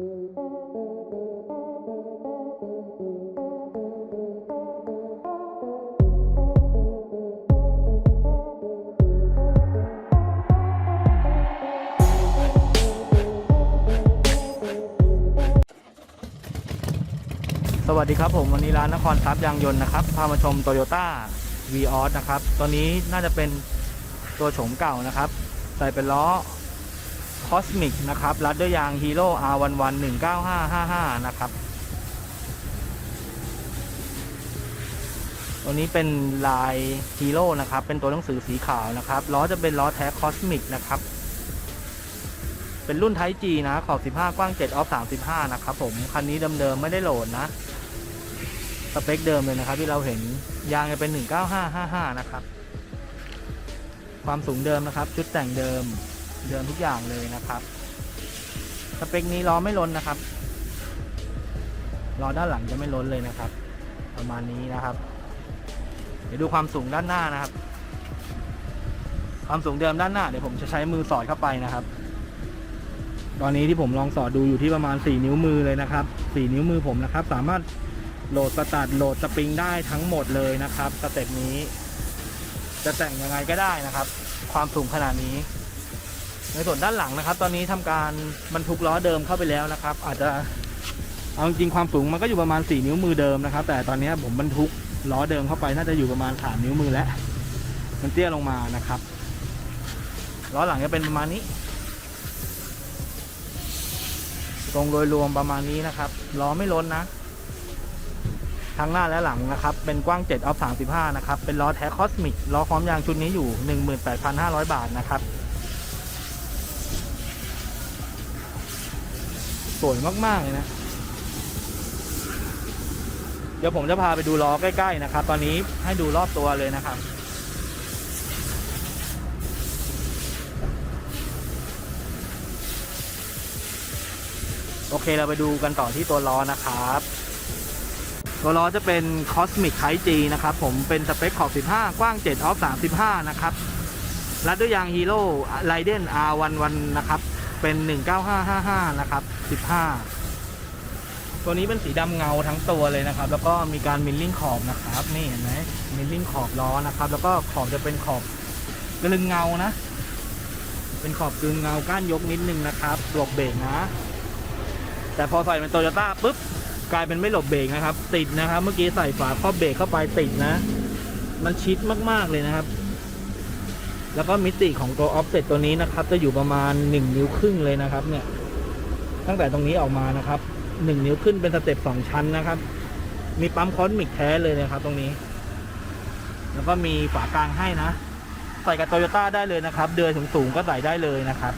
สวัสดีครับผมวันนี้ร้านนครทรัพย์ยางยนต์นะครับพามาชม Toyota v ีออสนะครับ ตัวนี้น่าจะเป็นตัวโฉมเก่านะครับ ใส่เป็นล้อ Cosmic นะครับ รัดด้วยยาง Hero R11 19555 นะครับ ตัวนี้เป็นลาย Hero นะครับ เป็นตัวหนังสือสีขาวนะครับ ล้อจะเป็นล้อแท้ Cosmic นะครับ เป็นรุ่นไทจ G นะ ขอบ 15 กว้าง 7 ออฟ 35 นะครับผม คันนี้เดิมๆไม่ได้โหลดนะ สเปคเดิมเลยนะครับ ที่เราเห็น ยางจะเป็น 19555 นะครับ ความสูงเดิมนะครับ ชุดแต่งเดิม เดิมทุกอย่างเลยนะครับ สเปคนี้ล้อไม่ล้นนะครับล้อด้านหลังจะไม่ล้นเลยนะครับ ประมาณนี้นะครับ เดี๋ยวดูความสูงด้านหน้านะครับ ความสูงเดิมด้านหน้าเดี๋ยวผมจะใช้มือสอดเข้าไปนะครับ ตอนนี้ที่ผมลองสอดดูอยู่ที่ประมาณ 4 นิ้วมือเลยนะครับ 4 นิ้วมือผมนะครับ สามารถโหลดสตาร์ทโหลดสปริงได้ทั้งหมดเลยนะครับสเต็ปนี้ จะแต่งยังไงก็ได้นะครับ ความสูงขนาดนี้ ในส่วนด้านหลังนะครับ ตอนนี้ทำการบรรทุกล้อเดิมเข้าไปแล้วนะครับ อาจจะเอาจริงความสูงมันก็อยู่ประมาณ 4 นิ้วมือเดิมนะครับ แต่ตอนนี้ผมบรรทุกล้อเดิมเข้าไปน่าจะอยู่ประมาณ 3 นิ้วมือแล้ว มันเตี้ยลงมานะครับล้อหลังจะเป็นประมาณนี้ ตรงโดยรวมประมาณนี้นะครับล้อไม่ล้นนะทั้งหน้าและหลังนะครับ เป็นกว้าง 7 ออฟ 35 นะครับ เป็นล้อแท้คอสมิกล้อพร้อมยางชุดนี้อยู่ 18,500 บาทนะครับ สวยมากๆเลยนะ เดี๋ยวผมจะพาไปดูล้อใกล้ๆนะครับ ตอนนี้ให้ดูรอบตัวเลยนะครับโอเคเราไปดูกันต่อที่ตัวล้อนะครับ ตัวล้อจะเป็น Cosmic Type G นะครับ ผมเป็นสเปคขอบ15 กว้าง 7 ออฟ 35 นะครับรัดด้วยยาง Hero Raiden R11 นะครับ เป็น 19555 นะครับ 15 ตัวนี้เป็นสีดำเงาทั้งตัวเลยนะครับ แล้วก็มีการมิลลิ่งขอบนะครับ นี่เห็นไหมมิลลิ่งขอบล้อนะครับ แล้วก็ขอบจะเป็นขอบกลึงเงานะ เป็นขอบกลึงเงาก้านยกนิดนึงนะครับหลบเบรกนะ แต่พอใส่เป็นโตโยต้าปุ๊บกลายเป็นไม่หลบเบรกนะครับ ติดนะครับ เมื่อกี้ใส่ฝาครอบเบรกเข้าไปติดนะ มันชิดมากๆเลยนะครับ แล้วก็มิติของตัวออฟเซตตัวนี้นะครับ จะอยู่ประมาณ 1 นิ้วครึ่งเลยนะครับ เนี่ย ตั้งแต่ตรงนี้ออกมานะครับ 1 นิ้วขึ้นเป็นสเต็ป2ชั้นนะครับ มีปั๊มคอนมิกแท้เลยนะครับ ตรงนี้ แล้วก็มีฝากลางให้นะใส่กับโตโยต้าได้เลยนะครับ เดือยสูงๆก็ใส่ได้เลยนะครับ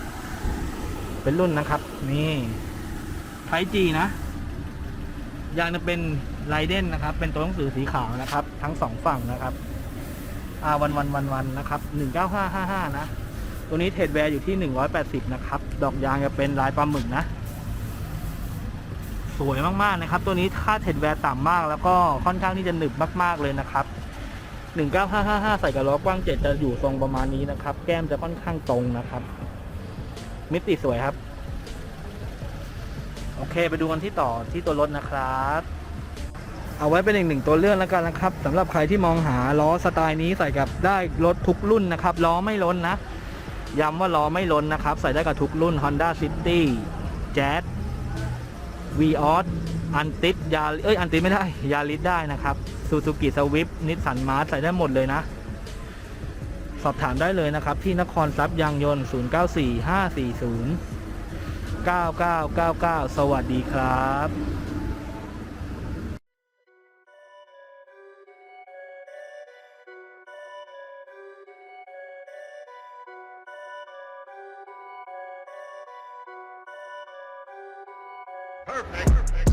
เป็นรุ่นนะครับ นี่ไทจีนะยางจะเป็นไรเดนนะครับ เป็นตัวหนังสือสีขาวนะครับ ทั้งสองฝั่งนะครับ วันวันวันวันนะครับหนึ่งเก้าห้าห้าห้านะ ตัวนี้เทรดแวร์อยู่ที่หนึ่งร้อยแปดสิบนะครับ ดอกยางจะเป็นลายปลาหมึกนะ สวยมากๆนะครับ ตัวนี้ค่าเทรดแวร์ต่ำมากแล้วก็ค่อนข้างที่จะหนึบมากๆเลยนะครับหนึ่งเก้าห้าห้าห้าใส่กับล้อกว้างเจ็ดจะอยู่ทรงประมาณนี้นะครับ แก้มจะค่อนข้างตรงนะครับ มิติสวยครับ โอเค ไปดูกันที่ต่อที่ตัวรถนะครับ เอาไว้เป็นอีกหนึ่งตัวเลือกแล้วกันนะครับสำหรับใครที่มองหาล้อสไตล์นี้ใส่กับได้รถทุกรุ่นนะครับล้อไม่ล้นนะย้ำว่าล้อไม่ล้นนะครับ ใส่ได้กับทุกรุ่น Honda City Jazz v ีออสอันติดยาเอ้ยอันติดไม่ได้ยาริสได้นะครับ Suzuki Swift นิสสันมาร์ใส่ได้หมดเลยนะ สอบถามได้เลยนะครับ ที่นครทรัพย์ยางยนต์ 094540 9999 สวัสดีครับ Perfect. Perfect.